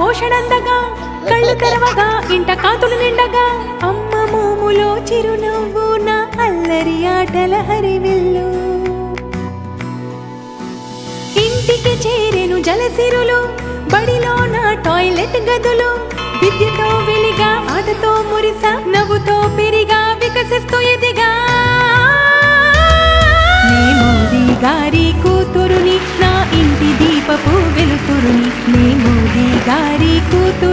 పోషణందగా కళ్ళు తెరవగా ఇంట కాతులు నిండగా. అమ్మ మోములో చిరునవ్వు నా అల్లరి ఆటల హరివిల్లు. ఇంటికి చేరెను జలసిరులు బడిలో నా టాయిలెట్ గదులు. విద్యతో వెలిగా ఆటతో మురిస నవ్వుతో పెరిగా వికసిస్తూ ఎదిగా. గారి కూతురుని నా గారి కూతురుని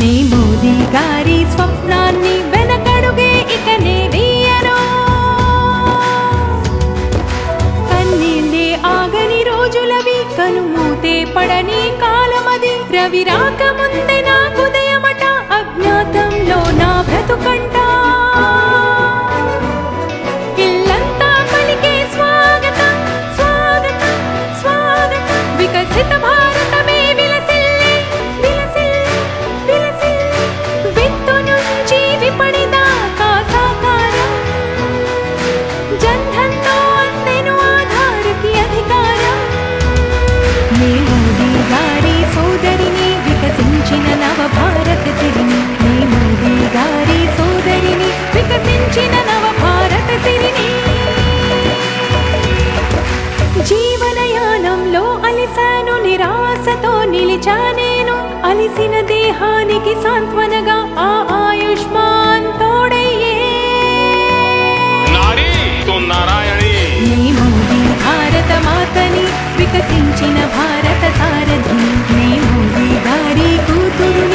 నీ మోదీ గారి స్వప్నాన్ని వెనకడుగే ఇక నే కన్నీళ్ళే ఆగని రోజులవి కనుమూతే పడని కాలమది. రవి రాకముందే నిరాశతో నిలిచానేను అలిసిన దేహానికి సాంత్వనగా ఆ ఆయుష్మాన్ తోడయ్యే. మేము భారత మాతని వికసించిన భారత సారథి. మేము గారి కూతురు